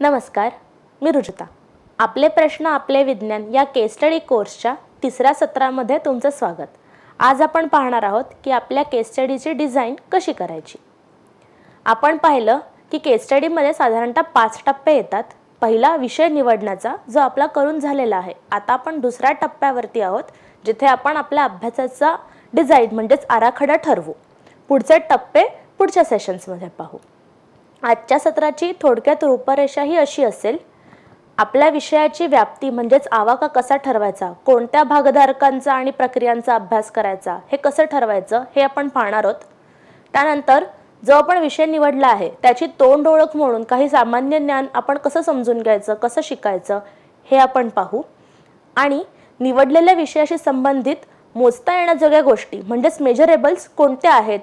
नमस्कार मी रुजुता. आपले प्रश्न आपले विज्ञान या केस स्टडी कोर्सच्या तिसऱ्या सत्रामध्ये तुमचं स्वागत. आज आपण पाहणार आहोत की आपल्या केस स्टडीची डिझाईन कशी करायची? आपण पाहिलं की केस स्टडीमध्ये साधारणतः पाच टप्पे येतात. पहिला विषय निवडण्याचा जो आपला करून झालेला आहे. आता आपण दुसऱ्या टप्प्यावरती आहोत जिथे आपण आपल्या अभ्यासाचा डिझाईन म्हणजेच आराखडा ठरवू. पुढचे टप्पे पुढच्या सेशन्समध्ये पाहू. आजच्या सत्राची थोडक्यात रूपरेषा ही अशी असेल आपल्या विषयाची व्याप्ती म्हणजेच आवाका कसा ठरवायचा कोणत्या भागधारकांचा आणि प्रक्रियांचा अभ्यास करायचा हे कसं ठरवायचं हे आपण पाहणार आहोत. त्यानंतर जो आपण विषय निवडला आहे त्याची तोंड ओळख म्हणून काही सामान्य ज्ञान आपण कसं समजून घ्यायचं कसं शिकायचं हे आपण पाहू. आणि निवडलेल्या विषयाशी संबंधित मोजता येण्याजोग्या गोष्टी म्हणजेच मेजरेबल्स कोणत्या आहेत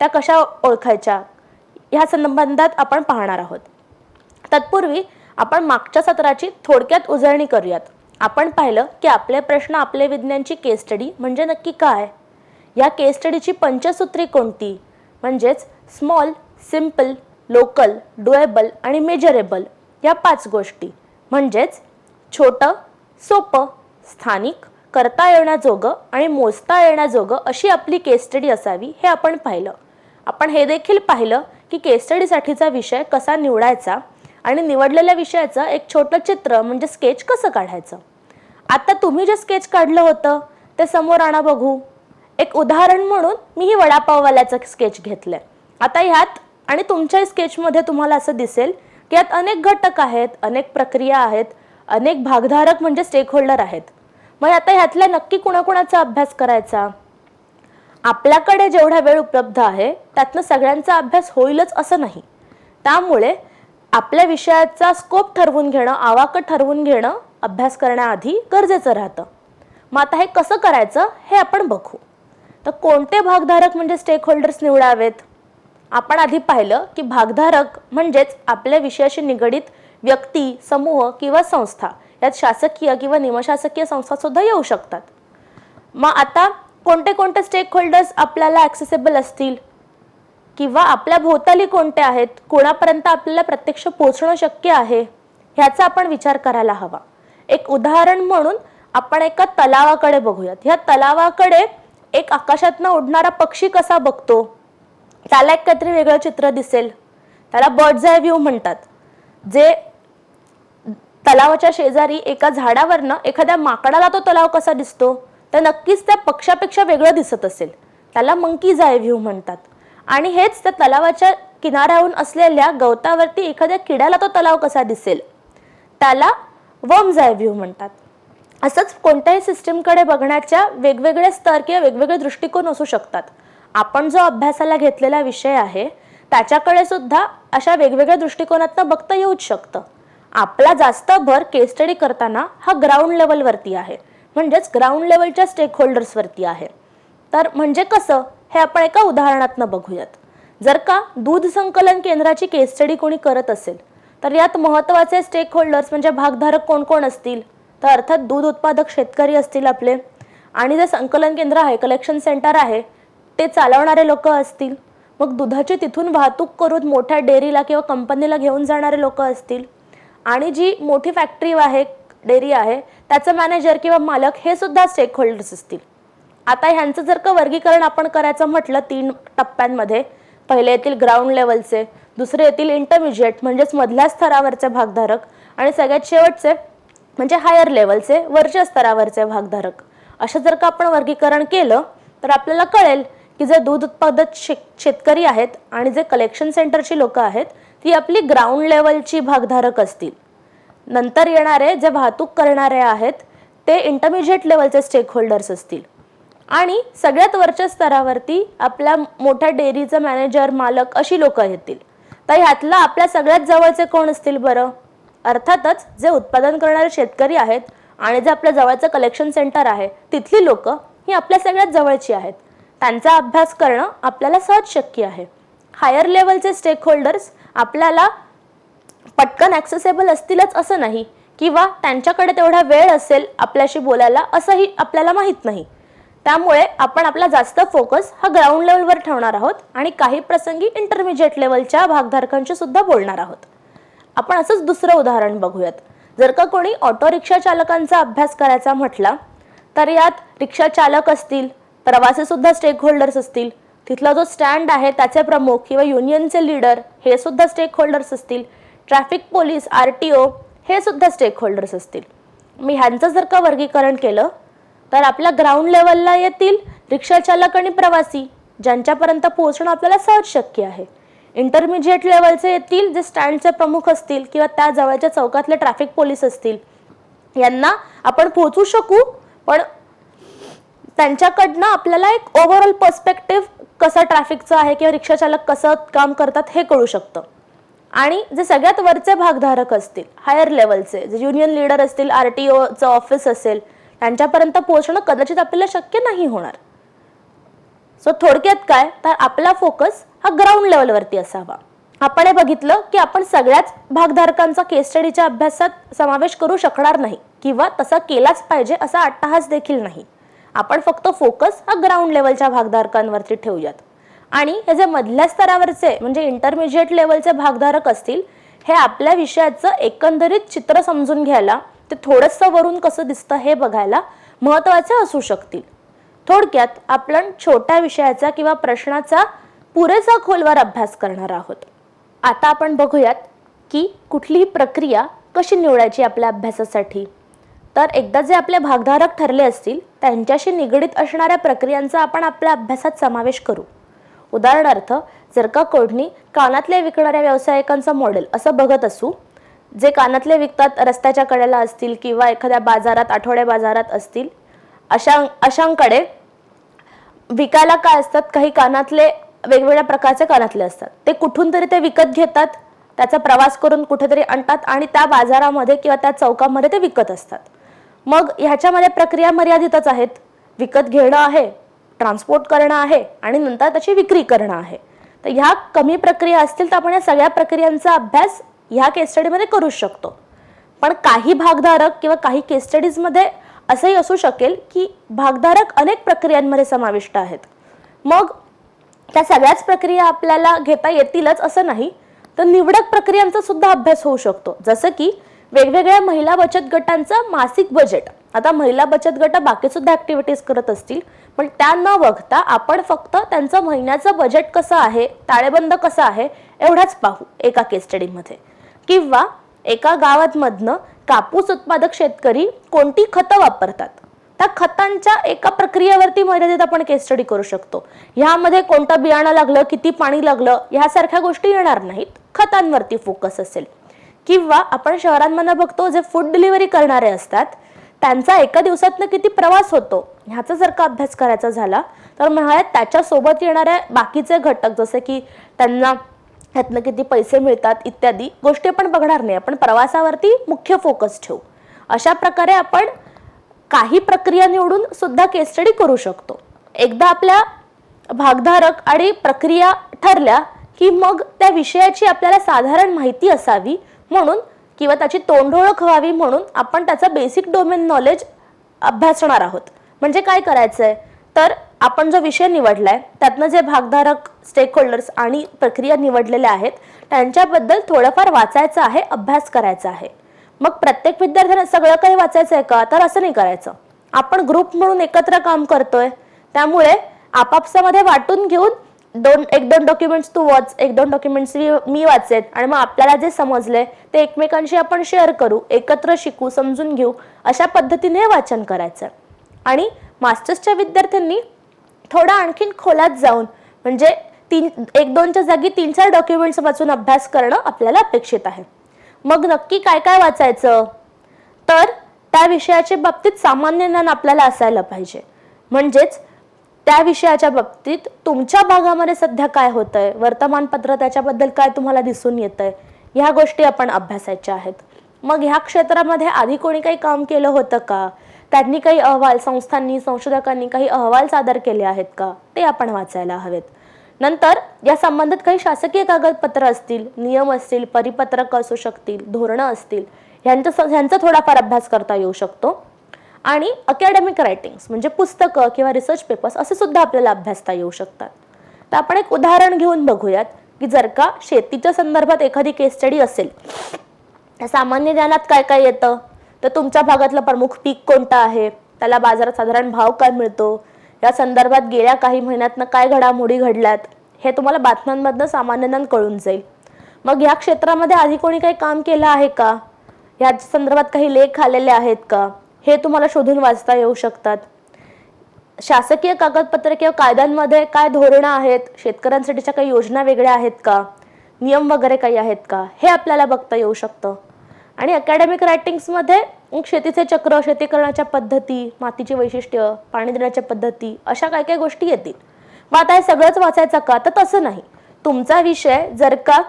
त्या कशा ओळखायच्या ह्या संबंधात आपण पाहणार आहोत. तत्पूर्वी आपण मागच्या सत्राची थोडक्यात उजळणी करूयात. आपण पाहिलं की आपले प्रश्न आपले विज्ञानची केस स्टडी म्हणजे नक्की काय? या केस स्टडीची पंचसूत्री कोणती? म्हणजेच स्मॉल सिंपल लोकल डुएबल आणि मेजरेबल या पाच गोष्टी. म्हणजेच छोटं सोपं स्थानिक करता येण्याजोगं आणि मोजता येण्याजोगं अशी आपली केस स्टडी असावी हे आपण पाहिलं. आपण हे देखील पाहिलं की केस स्टडीसाठीचा विषय कसा निवडायचा आणि निवडलेल्या विषयाचं एक छोटं चित्र म्हणजे स्केच कसं काढायचं? आता तुम्ही जे स्केच काढलं होतं ते समोर आणा बघू. एक उदाहरण म्हणून मी ही वडापाववाल्याचं स्केच घेतलं आहे आता ह्यात आणि तुमच्या स्केचमध्ये तुम्हाला असं दिसेल की यात अनेक घटक आहेत अनेक प्रक्रिया आहेत अनेक भागधारक म्हणजे स्टेकहोल्डर आहेत. मग आता ह्यातल्या नक्की कुणाकुणाचा अभ्यास करायचा? आपल्याकडे जेवढा वेळ उपलब्ध आहे त्यातनं सगळ्यांचा अभ्यास होईलच असं नाही. त्यामुळे आपल्या विषयाचा स्कोप ठरवून घेणं आवाक ठरवून घेणं अभ्यास करण्याआधी गरजेचं राहतं. मग आता हे कसं करायचं हे आपण बघू. तर कोणते भागधारक म्हणजे स्टेक होल्डर्स निवडावेत? आपण आधी पाहिलं की भागधारक म्हणजेच आपल्या विषयाशी निगडीत व्यक्ती समूह किंवा संस्था यात शासकीय किंवा निमशासकीय संस्था सुद्धा येऊ शकतात. मग आता कोणते कोणते स्टेक होल्डर्स आपल्याला ॲक्सेसेबल असतील? किंवा आपल्या भोवताली कोणते आहेत? कोणापर्यंत आपल्याला प्रत्यक्ष पोचणं शक्य आहे? ह्याचा आपण विचार करायला हवा. एक उदाहरण म्हणून आपण एका तलावाकडे बघूयात. ह्या तलावाकडे एक आकाशातनं उडणारा पक्षी कसा बघतो? त्याला एक काहीतरी वेगळं चित्र दिसेल. त्याला बर्ड्स आय व्ह्यू म्हणतात. जे तलावाच्या शेजारी एका झाडावरनं एखाद्या माकडाला तो तलाव कसा दिसतो? तर नक्कीच त्या पक्षापेक्षा वेगळं दिसत असेल. त्याला मंकीज आय व्ह्यू म्हणतात. आणि हेच त्या तलावाच्या किनाऱ्याहून असलेल्या गवतावरती एखाद्या किड्याला तो तलाव कसा दिसेल? त्याला वर्म्स आय व्ह्यू म्हणतात. असंच कोणत्याही सिस्टीमकडे बघण्याच्या वेगवेगळे स्तर किंवा वेगवेगळे दृष्टिकोन असू शकतात. आपण जो अभ्यासाला घेतलेला विषय आहे त्याच्याकडे सुद्धा अशा वेगवेगळ्या दृष्टिकोनातनं बघता येऊच शकतं. आपला जास्त भर केस स्टडी करताना हा ग्राउंड लेवलवरती आहे. म्हणजेच ग्राउंड लेवलच्या स्टेकहोल्डर्सवरती आहे. तर म्हणजे कसं? हे आपण एका उदाहरणातनं बघूयात. जर का दूध संकलन केंद्राची केस स्टडी कोणी करत असेल तर यात महत्त्वाचे स्टेकहोल्डर्स म्हणजे भागधारक कोण कोण असतील? तर अर्थात दूध उत्पादक शेतकरी असतील आपले. आणि जे संकलन केंद्र आहे कलेक्शन सेंटर आहे ते चालवणारे लोक असतील. मग दुधाची तिथून वाहतूक करून मोठ्या डेअरीला किंवा कंपनीला घेऊन जाणारे लोक असतील. आणि जी मोठी फॅक्टरी आहे डेअरी आहे त्याचं मॅनेजर किंवा मालक हे सुद्धा स्टेक होल्डर्स असतील. आता ह्यांचं जर का वर्गीकरण आपण करायचं म्हटलं तीन टप्प्यांमध्ये पहिले येतील ग्राउंड लेवलचे दुसरे येतील इंटरमिजिएट म्हणजेच मधल्या स्तरावरचे भागधारक आणि सगळ्यात शेवटचे म्हणजे हायर लेवलचे वरच्या स्तरावरचे भागधारक. असं जर का आपण वर्गीकरण केलं तर आपल्याला कळेल की जे दूध उत्पादक शेतकरी आहेत आणि जे कलेक्शन सेंटरची लोकं आहेत ती आपली ग्राउंड लेवलची भागधारक असतील. नंतर येणारे जे वाहतूक करणारे आहेत ते इंटरमिजिएट लेवलचे स्टेक होल्डर्स असतील. आणि सगळ्यात वरच्या स्तरावरती आपल्या मोठ्या डेअरीचं मॅनेजर मालक अशी लोकं येतील. तर ह्यातलं आपल्या सगळ्यात जवळचे कोण असतील बरं? अर्थातच जे उत्पादन करणारे शेतकरी आहेत आणि जे आपल्या जवळचं कलेक्शन सेंटर आहे तिथली लोकं ही आपल्या सगळ्यात जवळची आहेत. त्यांचा अभ्यास करणं आपल्याला सहज शक्य आहे. हायर लेवलचे स्टेक होल्डर्स आपल्याला पटकन ॲक्सेसेबल असतीलच असं नाही. किंवा त्यांच्याकडे तेवढा वेळ असेल आपल्याशी बोलायला असंही आपल्याला माहीत नाही. त्यामुळे आपण आपला जास्त फोकस हा ग्राउंड लेवलवर ठेवणार आहोत आणि काही प्रसंगी इंटरमिजिएट लेवलच्या भागधारकांशी सुद्धा बोलणार आहोत. आपण असंच दुसरं उदाहरण बघूयात. जर का कोणी ऑटो रिक्षा चालकांचा अभ्यास करायचा म्हटला तर यात रिक्षा चालक असतील प्रवासीसुद्धा स्टेक होल्डर्स असतील. तिथला जो स्टँड आहे त्याचे प्रमुख किंवा युनियनचे लीडर हे सुद्धा स्टेक होल्डर्स असतील. Traffic police R T O हे सुद्धा स्टेक होल्डर्स असतील. मी ह्यांचं जर का वर्गीकरण केलं तर आपल्या ग्राउंड लेवलला येतील रिक्षाचालक आणि प्रवासी ज्यांच्यापर्यंत पोहोचणं आपल्याला सहज शक्य आहे. इंटरमिजिएट लेवलचे येतील जे स्टँडचे प्रमुख असतील किंवा त्या जवळच्या चौकातले ट्रॅफिक पोलीस असतील यांना आपण पोहोचू शकू पण त्यांच्याकडनं आपल्याला एक ओव्हरऑल पर्स्पेक्टिव्ह कसं ट्रॅफिकचं आहे किंवा रिक्षाचालक कसं काम करतात हे कळू शकतं. आणि जे सगळ्यात वरचे भागधारक असतील हायर लेवलचे जे युनियन लीडर असतील आर टी ओचं ऑफिस असेल त्यांच्यापर्यंत पोहोचणं कदाचित आपल्याला शक्य नाही होणार. सो थोडक्यात काय? तर आपला फोकस हा ग्राउंड लेवलवरती असावा. आपण हे बघितलं की आपण सगळ्याच भागधारकांचा केस स्टडीच्या अभ्यासात समावेश करू शकणार नाही किंवा तसा केलाच पाहिजे असा अट्टहास देखील नाही. आपण फक्त फोकस हा ग्राउंड लेवलच्या भागधारकांवरती ठेवूयात. आणि हे जे मधल्या स्तरावरचे म्हणजे इंटरमिजिएट लेवलचे भागधारक असतील हे आपल्या विषयाचं एकंदरीत चित्र समजून घ्यायला ते थोडंसं वरून कसं दिसतं हे बघायला महत्त्वाचे असू शकतील. थोडक्यात आपण छोट्या विषयाचा किंवा प्रश्नाचा पुरेसा खोलवर अभ्यास करणार आहोत. आता आपण बघूयात की कुठलीही प्रक्रिया कशी निवडायची आपल्या अभ्यासासाठी. तर एकदा जे आपले भागधारक ठरले असतील त्यांच्याशी निगडीत असणाऱ्या प्रक्रियांचा आपण आपल्या अभ्यासात समावेश करू. उदाहरणार्थ जर का कोणी कानातले विकणाऱ्या व्यावसायिकांचं मॉडेल असं बघत असू जे कानातले विकतात रस्त्याच्या कडेला असतील किंवा एखाद्या बाजारात आठवड्या बाजारात असतील अशा अशांकडे विकायला काय असतात? काही कानातले वेगवेगळ्या प्रकारचे कानातले असतात. ते कुठून तरी ते विकत घेतात त्याचा प्रवास करून कुठेतरी आणतात आणि त्या बाजारामध्ये किंवा त्या चौकामध्ये ते विकत असतात. मग ह्याच्यामध्ये प्रक्रिया मर्यादितच आहेत. विकत घेणं आहे ट्रान्सपोर्ट करणं आहे आणि नंतर त्याची विक्री करणं आहे. तर ह्या कमी प्रक्रिया असतील तर आपण या सगळ्या प्रक्रियांचा अभ्यास ह्या केस स्टडीमध्ये करू शकतो. पण काही भागधारक किंवा काही केस स्टडीजमध्ये असंही असू शकेल की भागधारक अनेक प्रक्रियांमध्ये समाविष्ट आहेत. मग त्या सगळ्याच प्रक्रिया आपल्याला घेता येतीलच असं नाही तर निवडक प्रक्रियांचा सुद्धा अभ्यास होऊ शकतो. जसं की वेगवेगळ्या महिला बचत गटांचं मासिक बजेट आता महिला बचत गट बाकी सुद्धा ऍक्टिव्हिटीज करत असतील पण त्या न बघता आपण फक्त त्यांचं महिन्याचं बजेट कसं आहे ताळेबंद कसं आहे एवढाच पाहू एका केस स्टडीमध्ये किंवा एका गावातमधनं कापूस उत्पादक शेतकरी कोणती खतं वापरतात? त्या खतांच्या एका प्रक्रियेवरती मर्यादित आपण केस स्टडी करू शकतो. ह्यामध्ये कोणतं बियाणं लागलं किती पाणी लागलं ह्यासारख्या गोष्टी येणार नाहीत. खतांवरती फोकस असेल. किंवा आपण शहरांमध्ये बघतो जे फूड डिलिव्हरी करणारे असतात त्यांचा एका दिवसातनं किती प्रवास होतो ह्याचा जर का अभ्यास करायचा झाला तर म्हणाल्या त्याच्यासोबत येणाऱ्या बाकीचे घटक जसे की त्यांना ह्यातनं किती पैसे मिळतात इत्यादी गोष्टी आपण बघणार नाही. आपण प्रवासावरती मुख्य फोकस ठेवू. अशा प्रकारे आपण काही प्रक्रिया निवडून सुद्धा केस स्टडी करू शकतो. एकदा आपल्या भागधारक आणि प्रक्रिया ठरल्या की मग त्या विषयाची आपल्याला साधारण माहिती असावी म्हणून किंवा त्याची तोंडओळख व्हावी म्हणून आपण त्याचं बेसिक डोमेन नॉलेज अभ्यासणार आहोत. म्हणजे काय करायचं आहे तर आपण जो विषय निवडलाय त्यातनं जे भागधारक स्टेक होल्डर्स आणि प्रक्रिया निवडलेल्या आहेत त्यांच्याबद्दल थोडंफार वाचायचं आहे अभ्यास करायचा आहे. मग प्रत्येक विद्यार्थ्यांना सगळं काही वाचायचं आहे का? तर असं नाही करायचं. आपण ग्रुप म्हणून एकत्र काम करतोय. त्यामुळे आपापसामध्ये वाटून घेऊन दोन एक दोन डॉक्युमेंट्स तू वाच एक दोन डॉक्युमेंट्स मी वाचेत. आणि मग आपल्याला जे समजले ते एकमेकांशी आपण शेअर करू एकत्र शिकू समजून घेऊ अशा पद्धतीने वाचन करायचं. आणि मास्टर्सच्या विद्यार्थ्यांनी थोडा आणखीन खोलात जाऊन म्हणजे तीन एक दोनच्या जागी तीन चार डॉक्युमेंट्स वाचून अभ्यास करणं आपल्याला अपेक्षित आहे. मग नक्की काय काय वाचायचं? तर त्या विषयाच्या बाबतीत सामान्य ज्ञान आपल्याला असायला पाहिजे. म्हणजेच त्या विषयाच्या बाबतीत तुमच्या भागामध्ये सध्या काय होतंय? वर्तमानपत्र त्याच्याबद्दल काय तुम्हाला दिसून येतंय? ह्या गोष्टी आपण अभ्यासायच्या आहेत. मग ह्या क्षेत्रामध्ये आधी कोणी काही काम केलं होतं का? त्यांनी काही अहवाल संस्थांनी संशोधकांनी काही अहवाल सादर केले आहेत का? ते आपण वाचायला हवेत. नंतर या संबंधित काही शासकीय कागदपत्र असतील नियम असतील परिपत्रक असू शकतील धोरणं असतील ह्यांचं ह्यांचा थोडाफार अभ्यास करता येऊ शकतो. आणि अकॅडमिक रायटिंग्स म्हणजे पुस्तकं किंवा रिसर्च पेपर्स असे सुद्धा आपल्याला अभ्यासता येऊ शकतात. तर आपण एक उदाहरण घेऊन बघूयात की जर का शेतीच्या संदर्भात एखादी केस स्टडी असेल सामान्य ज्ञानात काय काय येतं? तर तुमच्या भागातलं प्रमुख पीक कोणतं आहे? त्याला बाजारात साधारण भाव काय मिळतो? या संदर्भात गेल्या काही महिन्यातनं काय घडामोडी घडल्यात? हे तुम्हाला बातम्यांमधनं सामान्य ज्ञान कळून जाईल. मग ह्या क्षेत्रामध्ये आधी कोणी काही काम केलं आहे का? ह्या संदर्भात काही लेख आलेले आहेत का? हे तुम्हाला शोधून वाचता येऊ शकतात. शासकीय कागदपत्र किंवा कायद्यांमध्ये काय धोरणं आहेत? शेतकऱ्यांसाठीच्या काही योजना वेगळ्या आहेत का? नियम वगैरे काही आहेत का? हे आपल्याला बघता येऊ शकतं. आणि अकॅडमिक रायटिंग्समध्ये शेतीचे चक्र शेती करण्याच्या पद्धती मातीची वैशिष्ट्य पाणी देण्याच्या पद्धती अशा काय काय गोष्टी येतील. मग आता हे सगळंच वाचायचं का? तर तसं नाही. तुमचा विषय जर का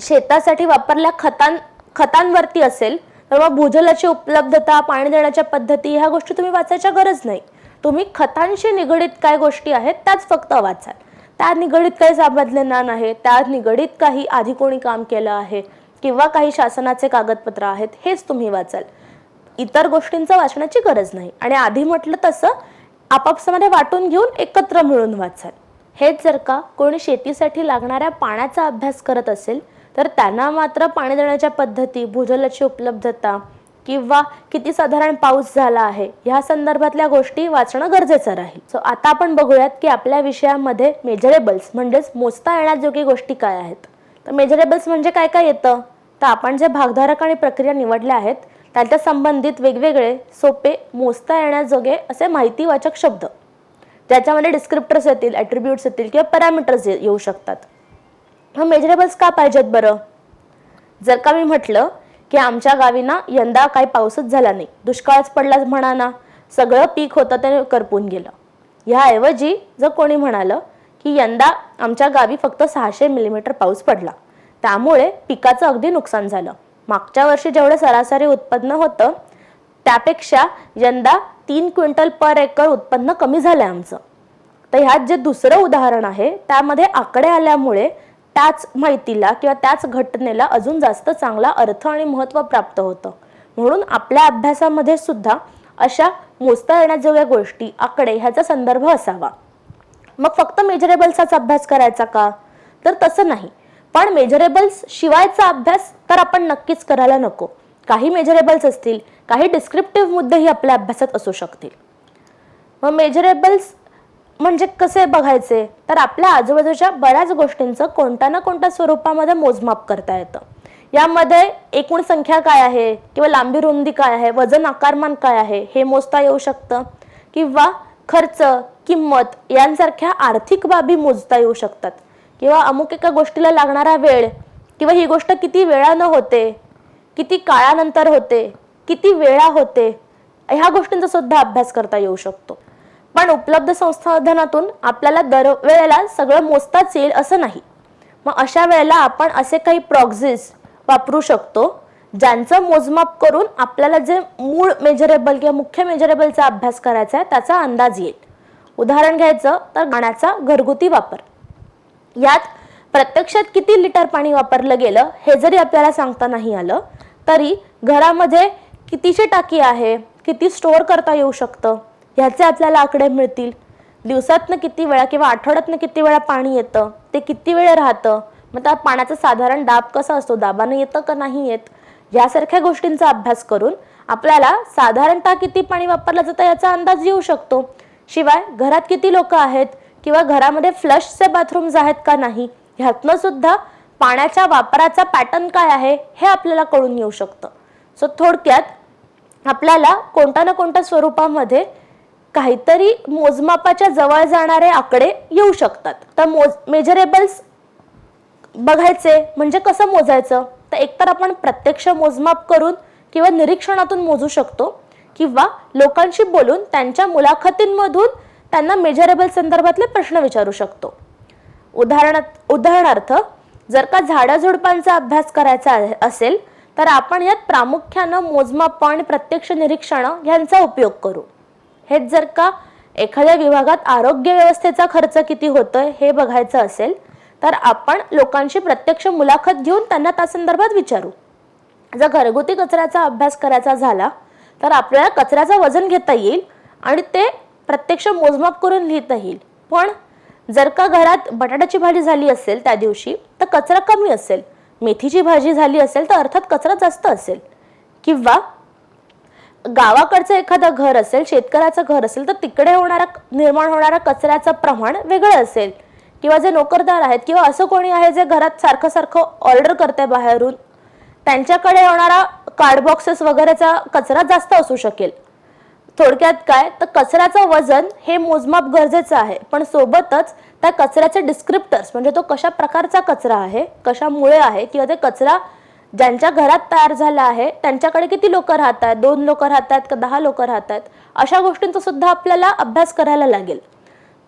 शेतासाठी वापरल्या खतां खतांवरती असेल तर मग भूजलाची उपलब्धता पाणी देण्याच्या पद्धती ह्या गोष्टी तुम्ही वाचायच्या गरज नाही. तुम्ही खतांशी निगडीत काय गोष्टी आहेत त्याच फक्त वाचाल. त्या निगडीत काही साबदले ज्ञान आहे त्या निगडीत काही आधी कोणी काम केलं आहे किंवा काही शासनाचे कागदपत्र आहेत हेच तुम्ही वाचाल. इतर गोष्टींचं वाचण्याची गरज नाही. आणि आधी म्हटलं तसं आपापसामध्ये वाटून घेऊन एकत्र मिळून वाचाल. हेच जर का कोणी शेतीसाठी लागणाऱ्या पाण्याचा अभ्यास करत असेल तर त्यांना मात्र पाणी देण्याच्या पद्धती भूजलाची उपलब्धता किंवा किती साधारण पाऊस झाला आहे ह्या संदर्भातल्या गोष्टी वाचणं गरजेचं राहील. सो आता आपण बघूयात की आपल्या विषयामध्ये मेजरेबल्स म्हणजेच मोजता येण्याजोगी गोष्टी काय आहेत. तर मेजरेबल्स म्हणजे काय काय येतं? तर आपण जे भागधारक आणि प्रक्रिया निवडल्या आहेत त्याच्या संबंधित वेगवेगळे सोपे मोजता येण्याजोगे असे माहितीवाचक शब्द. ज्याच्यामध्ये डिस्क्रिप्टर्स येतील ॲट्रिब्यूट्स येतील किंवा पॅरामीटर्स येऊ शकतात. मग मेजरेबल्स का पाहिजेत बरं? जर का मी म्हटलं की आमच्या गावी ना यंदा काही पाऊसच झाला नाही दुष्काळच पडलाच म्हणा ना सगळं पीक होतं ते करपून गेलं. ह्याऐवजी जर कोणी म्हणालं की यंदा आमच्या गावी फक्त सहाशे मिलीमीटर पाऊस पडला त्यामुळे पिकाचं अगदी नुकसान झालं. मागच्या वर्षी जेवढं सरासरी उत्पन्न होतं त्यापेक्षा यंदा तीन क्विंटल पर एकर उत्पन्न कमी झालं आमचं. तर ह्यात जे दुसरं उदाहरण आहे त्यामध्ये आकडे आल्यामुळे त्याच माहितीला किंवा त्याच घटनेला अजून जास्त चांगला अर्थ आणि महत्त्व प्राप्त होतं. म्हणून आपल्या अभ्यासामध्ये सुद्धा अशा मोजता येण्याजोग्या गोष्टी आकडे ह्याचा संदर्भ असावा. मग फक्त मेजरेबल्सचाच अभ्यास करायचा का? तर तसं नाही. पण मेजरेबल्स शिवायचा अभ्यास तर आपण नक्कीच करायला नको. काही मेजरेबल्स असतील काही डिस्क्रिप्टिव्ह मुद्देही आपल्या अभ्यासात असू शकतील. मग मेजरेबल्स म्हणजे कसे बघायचे? तर आपल्या आजूबाजूच्या बऱ्याच गोष्टींचं कोणत्या ना कोणत्या स्वरूपामध्ये मोजमाप करता येतं. यामध्ये एकूण संख्या काय आहे? किंवा लांबी रुंदी काय आहे? वजन आकारमान काय आहे? हे मोजता येऊ शकतं. किंवा खर्च किंमत यांसारख्या आर्थिक बाबी मोजता येऊ शकतात. किंवा अमुक एका गोष्टीला लागणारा वेळ किंवा ही गोष्ट किती वेळानं होते? किती काळानंतर होते? किती वेळा होते? ह्या गोष्टींचा सुद्धा अभ्यास करता येऊ शकतो. पण उपलब्ध संसाधनातून आपल्याला दरवेळेला सगळं मोजताच येईल असं नाही. मग अशा वेळेला आपण असे काही प्रॉक्झिस वापरू शकतो ज्यांचं मोजमाप करून आपल्याला जे मूळ मेजरेबल किंवा मुख्य मेजरेबलचा अभ्यास करायचा आहे त्याचा अंदाज येईल. उदाहरण घ्यायचं तर गाण्याचा घरगुती वापर. यात प्रत्यक्षात किती लिटर पाणी वापरलं गेलं हे जरी आपल्याला सांगता नाही आलं तरी घरामध्ये कितीची टाकी आहे किती स्टोअर करता येऊ शकतं ह्याचे आपल्याला आकडे मिळतील. दिवसातनं किती वेळा किंवा आठवड्यातनं किती वेळा पाणी येतं? ते किती वेळ राहतं? मग त्या पाण्याचा साधारण दाब कसा असतो? दाबानं येतं का नाही येत? यासारख्या गोष्टींचा अभ्यास करून आपल्याला साधारणतः किती पाणी वापरलं जातं याचा अंदाज येऊ शकतो. शिवाय घरात किती लोक आहेत? किंवा घरामध्ये फ्लशचे बाथरूम्स आहेत का नाही? ह्यातनं सुद्धा पाण्याच्या वापराचा पॅटर्न काय आहे हे आपल्याला कळून येऊ शकतं. सो थोडक्यात आपल्याला कोणत्या ना कोणत्या स्वरूपामध्ये काहीतरी मोजमापाच्या जवळ जाणारे आकडे येऊ शकतात. तर मोज मेजरेबल्स बघायचे म्हणजे कसं मोजायचं? तर एकतर आपण प्रत्यक्ष मोजमाप करून किंवा निरीक्षणातून मोजू शकतो किंवा लोकांशी बोलून त्यांच्या मुलाखतींमधून त्यांना मेजरेबल संदर्भातले प्रश्न विचारू शकतो. उदाहरण उदाहरणार्थ जर का झाडाझुडपांचा अभ्यास करायचा असेल तर आपण यात प्रामुख्यानं मोजमाप आणि प्रत्यक्ष निरीक्षण यांचा उपयोग करू. हेच जर का एखाद्या विभागात आरोग्य व्यवस्थेचा खर्च किती होतोय हे बघायचं असेल तर आपण लोकांशी प्रत्यक्ष मुलाखत घेऊन त्यांना त्या संदर्भात विचारू. जर घरगुती कचऱ्याचा अभ्यास करायचा झाला तर आपल्याला कचऱ्याचं वजन घेता येईल आणि ते प्रत्यक्ष मोजमाप करून लिहिता येईल. पण जर का घरात बटाट्याची भाजी झाली असेल त्या दिवशी तर कचरा कमी असेल. मेथीची भाजी झाली असेल तर अर्थात कचरा जास्त असेल. किंवा गावाकडचं एखादं घर असेल शेतकऱ्याचं घर असेल तर तिकडे होणारा निर्माण होणारा कचऱ्याचं प्रमाण वेगळं असेल. किंवा जे नोकरदार आहेत किंवा असं कोणी आहे जे घरात सारखं सारखं ऑर्डर करते बाहेरून त्यांच्याकडे होणारा कार्ड बॉक्सेस वगैरेचा कचरा जास्त असू शकेल. थोडक्यात काय? तर कचऱ्याचं वजन हे मोजमाप गरजेचं आहे. पण सोबतच त्या कचऱ्याचे डिस्क्रिप्टर्स म्हणजे तो कशा प्रकारचा कचरा आहे कशामुळे आहे किंवा ते कचरा ज्यांच्या घरात तयार झाला आहे त्यांच्याकडे किती लोक राहतात? दोन लोक राहतात का दहा लोक राहतात? अशा गोष्टींचा सुद्धा आपल्याला अभ्यास करायला लागेल.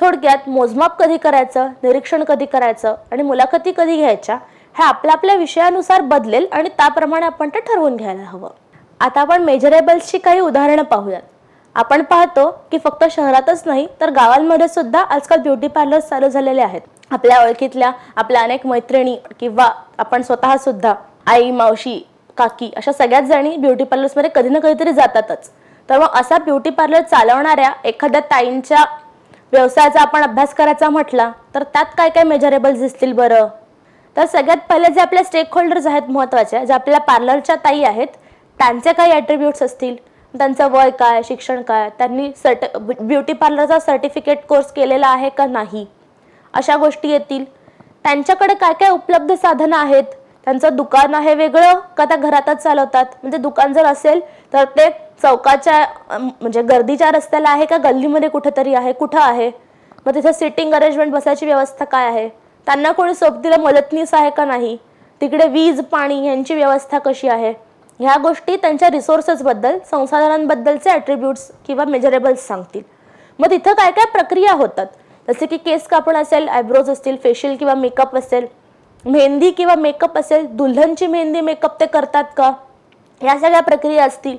थोडक्यात मोजमाप कधी करायचं निरीक्षण कधी करायचं आणि मुलाखती कधी घ्यायच्या हे आपल्या आपल्या विषयानुसार बदलेल आणि त्याप्रमाणे आपण ते ठरवून घ्यायला हवं. आता आपण मेजरेबल्सची काही उदाहरणं पाहूयात. आपण पाहतो की फक्त शहरातच नाही तर गावांमध्ये सुद्धा आजकाल ब्युटी पार्लर्स चालू झालेले आहेत. आपल्या ओळखीतल्या आपल्या अनेक मैत्रिणी किंवा आपण स्वतः सुद्धा आई मावशी काकी अशा सगळ्याच जणी ब्युटी पार्लर्समध्ये कधी ना कधीतरी जातातच. तर मग असा ब्युटी पार्लर चालवणाऱ्या एखाद्या ताईंच्या व्यवसायाचा आपण अभ्यास करायचा म्हटला तर त्यात काय काय मेजरेबल्स दिसतील बरं? तर सगळ्यात पहिले जे आपल्या स्टेक होल्डर्स आहेत महत्त्वाच्या जे आपल्या पार्लरच्या ताई आहेत त्यांचे काही ॲट्रिब्यूट्स असतील. त्यांचं वय काय शिक्षण काय त्यांनी सर्ट ब्युटी पार्लरचा सर्टिफिकेट कोर्स केलेला आहे का नाही? अशा गोष्टी येतील. त्यांच्याकडे काय काय उपलब्ध साधनं आहेत? त्यांचं दुकान आहे वेगळं का त्या घरातच चालवतात? म्हणजे दुकान जर असेल तर ते चौकाच्या म्हणजे गर्दीच्या रस्त्याला आहे का गल्लीमध्ये कुठेतरी आहे? कुठं आहे? मग तिथे सिटिंग अरेंजमेंट बसायची व्यवस्था काय आहे? त्यांना कोणी सोबतीला मदतनीस आहे का नाही? तिकडे वीज पाणी यांची व्यवस्था कशी आहे? ह्या गोष्टी त्यांच्या रिसोर्सेसबद्दल संसाधनांबद्दलचे ॲट्रिब्यूट्स किंवा मेजरेबल्स सांगतील. मग तिथं काय काय प्रक्रिया होतात? जसे की केस कापण असेल आयब्रोज असतील फेशियल किंवा मेकअप असेल मेहंदी किंवा मेकअप असेल दुल्हनची मेहंदी मेकअप ते करतात का? ह्या सगळ्या प्रक्रिया असतील.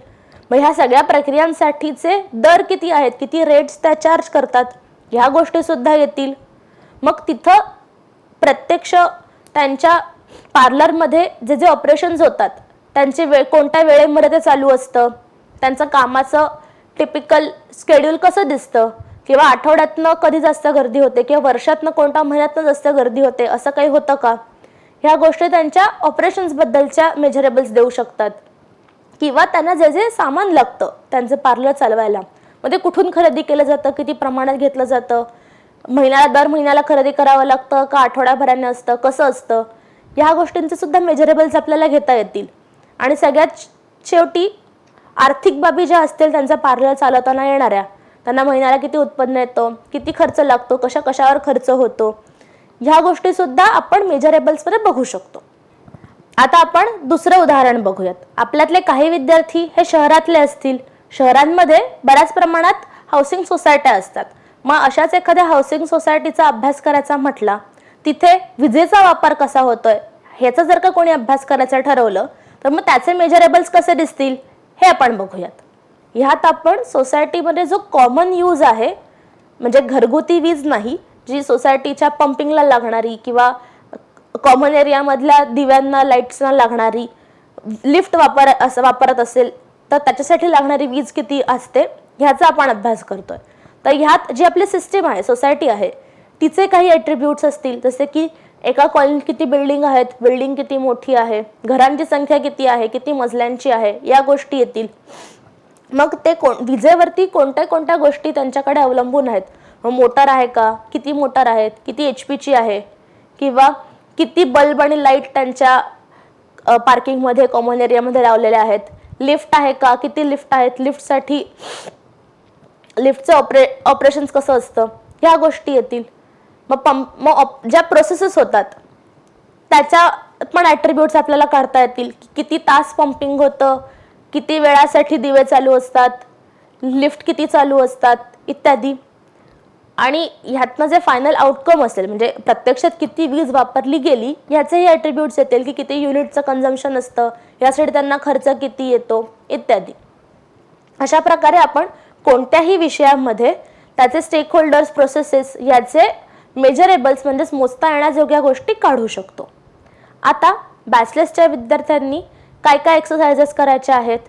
मग ह्या सगळ्या प्रक्रियांसाठीचे दर किती आहेत? किती रेट्स त्या चार्ज करतात? ह्या गोष्टीसुद्धा येतील. मग तिथं प्रत्यक्ष त्यांच्या पार्लरमध्ये जे जे ऑपरेशन्स होतात त्यांचे वेळ कोणत्या वेळेमध्ये ते चालू असतं? त्यांचं कामाचं टिपिकल स्केड्यूल कसं दिसतं? किंवा आठवड्यातनं कधी जास्त गर्दी होते? किंवा वर्षातनं कोणत्या महिन्यातनं जास्त गर्दी होते? असं काही होतं का? ह्या गोष्टी त्यांच्या ऑपरेशन्सबद्दलच्या मेजरेबल्स देऊ शकतात. किंवा त्यांना जे जे सामान लागतं त्यांचं पार्लर चालवायला. मग ते कुठून खरेदी केलं जातं किती प्रमाणात घेतलं जातं महिन्याला दर महिन्याला खरेदी करावं लागतं का आठवड्याभराने असतं कसं असतं ह्या गोष्टींचे सुद्धा मेजरेबल्स आपल्याला घेता येतील. आणि सगळ्यात शेवटी आर्थिक बाबी ज्या असतील त्यांचा पार्लर चालवताना येणाऱ्या. त्यांना महिन्याला किती उत्पन्न येतं किती खर्च लागतो कशा कशावर खर्च होतो ह्या गोष्टी सुद्धा आपण मेजरेबल्समध्ये बघू शकतो. आता आपण दुसरं उदाहरण बघूयात. आपल्यातले काही विद्यार्थी हे शहरातले असतील. शहरांमध्ये बऱ्याच प्रमाणात हाऊसिंग सोसायट्या असतात. मग अशाच एखाद्या हाऊसिंग सोसायटीचा अभ्यास करायचा म्हटला तिथे विजेचा वापर कसा होतोय ह्याचा जर का कोणी अभ्यास करायचं ठरवलं तर मग त्याचे मेजरेबल्स कसे दिसतील हे आपण बघूयात. ह्यात आपण सोसायटीमध्ये जो कॉमन यूज आहे म्हणजे घरगुती वीज नाही जी सोसायटीच्या पंपिंगला लागणारी किंवा कॉमन एरियामधल्या दिव्यांना लाईट्सना लागणारी लिफ्ट वापर असं वापरत असेल तर त्याच्यासाठी लागणारी वीज किती असते ह्याचा आपण अभ्यास करतोय. तर ह्यात जी आपली सिस्टीम आहे सोसायटी आहे तिचे काही ॲट्रिब्यूट्स असतील जसे की एका कॉलनीत किती बिल्डिंग आहेत बिल्डिंग किती मोठी आहे घरांची संख्या किती आहे किती मजल्यांची आहे या गोष्टी येतील. मग ते कोण विजेवरती कोणत्या कोणत्या गोष्टी त्यांच्याकडे अवलंबून आहेत मग मोटार आहे का? किती मोटार आहेत? किती एच पीची आहे? किंवा किती बल्ब आणि लाइट त्यांच्या पार्किंगमध्ये कॉमन एरियामध्ये लावलेल्या आहेत? लिफ्ट आहे का? किती लिफ्ट आहेत? लिफ्टसाठी लिफ्टचं ऑपरे ऑपरेशन्स कसं असतं? ह्या गोष्टी येतील. मग पंप मग ऑप ज्या प्रोसेसेस होतात त्याच्या पण ॲट्रिब्यूट्स आपल्याला काढता येतील. की किती तास पंपिंग होतं? किती वेळासाठी दिवे चालू असतात? लिफ्ट किती चालू असतात? इत्यादी. आणि ह्यातनं जे फायनल आउटकम असेल म्हणजे प्रत्यक्षात किती वीज वापरली गेली ह्याचेही ॲट्रिब्यूट्स येतील की किती युनिटचं कन्झम्पशन असतं यासाठी त्यांना खर्च किती येतो इत्यादी. अशा प्रकारे आपण कोणत्याही विषयामध्ये त्याचे स्टेक होल्डर्स प्रोसेसेस याचे मेजरेबल्स म्हणजेच मोजता येण्याजोग्या गोष्टी काढू शकतो. आता बॅचलर्सच्या विद्यार्थ्यांनी काय काय एक्सरसाइजेस करायचे आहेत?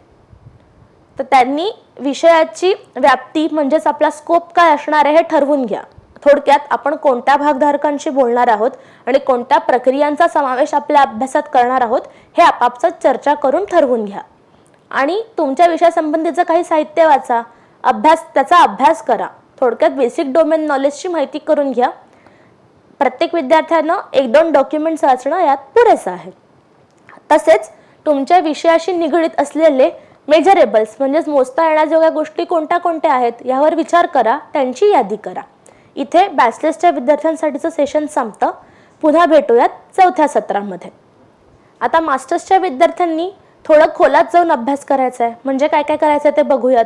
तर त्यांनी विषयाची व्याप्ती म्हणजेच आपला स्कोप काय असणार आहे हे ठरवून घ्या. थोडक्यात आपण कोणत्या भागधारकांशी बोलणार आहोत आणि कोणत्या प्रक्रियांचा समावेश आपल्या अभ्यासात करणार आहोत हे आपापसात चर्चा करून ठरवून घ्या. आणि तुमच्या विषयासंबंधीचं काही साहित्य वाचा. अभ्यास त्याचा अभ्यास करा. थोडक्यात बेसिक डोमेन नॉलेजची माहिती करून घ्या. प्रत्येक विद्यार्थ्यानं एक दोन डॉक्युमेंट्स वाचणं यात पुरेसं आहे. तसेच तुमच्या विषयाशी निगडीत असलेले मेजरेबल्स म्हणजेच मोजता येण्याजोग्या गोष्टी कोणत्या कोणत्या आहेत यावर विचार करा त्यांची यादी करा. इथे बॅचलर्सच्या विद्यार्थ्यांसाठीचं सेशन संपतं. पुन्हा भेटूयात चौथ्या सत्रामध्ये. आता मास्टर्सच्या विद्यार्थ्यांनी थोडं खोलात जाऊन अभ्यास करायचा आहे म्हणजे काय काय करायचं आहे ते बघूयात.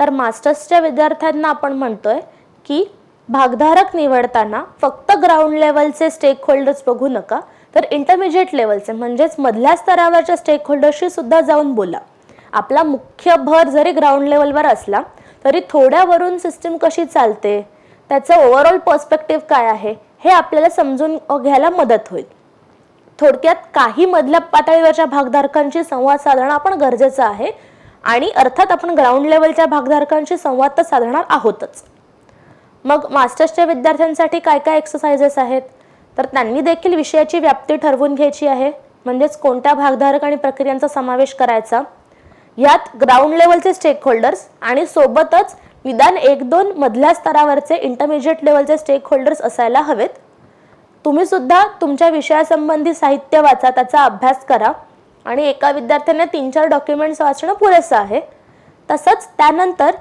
तर मास्टर्सच्या विद्यार्थ्यांना आपण म्हणतोय की भागधारक निवडताना फक्त ग्राउंड लेवलचे स्टेक होल्डर्स बघू नका तर इंटरमिजिएट लेवलचे म्हणजेच मधल्या स्तरावरच्या स्टेक होल्डर्सशी सुद्धा जाऊन बोला. आपला मुख्य भर जरी ग्राउंड लेवलवर असला तरी थोड्यावरून सिस्टीम कशी चालते? त्याचं ओव्हरऑल पर्स्पेक्टिव्ह काय आहे? हे आपल्याला समजून घ्यायला मदत होईल. थोडक्यात काही मधल्या पातळीवरच्या भागधारकांशी संवाद साधणं आपण गरजेचं आहे आणि अर्थात आपण ग्राउंड लेवलच्या भागधारकांशी संवाद तर साधणार आहोतच. मग मास्टर्सच्या विद्यार्थ्यांसाठी काय काय एक्सरसाइजेस आहेत? तर त्यांनी देखील विषयाची व्याप्ती ठरवून घ्यायची आहे. म्हणजेच कोणत्या भागधारक आणि प्रक्रियांचा समावेश करायचा? यात ग्राउंड लेवलचे स्टेक होल्डर्स आणि सोबतच निदान एक दोन मधल्या स्तरावरचे इंटरमिजिएट लेवलचे स्टेक होल्डर्स असायला हवेत. तुम्ही सुद्धा तुमच्या विषयासंबंधी साहित्य वाचा त्याचा अभ्यास करा. आणि एका विद्यार्थ्याने तीन चार डॉक्युमेंट्स वाचणं पुरेसं आहे. तसंच त्यानंतर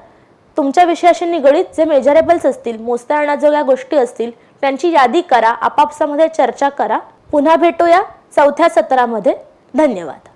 तुमच्या विषयाशी निगडीत जे मेजरेबल्स असतील मोजता येण्याजोग्या गोष्टी असतील त्यांची यादी करा आपापसामध्ये चर्चा करा. पुन्हा भेटूया चौथ्या सत्रामध्ये. धन्यवाद.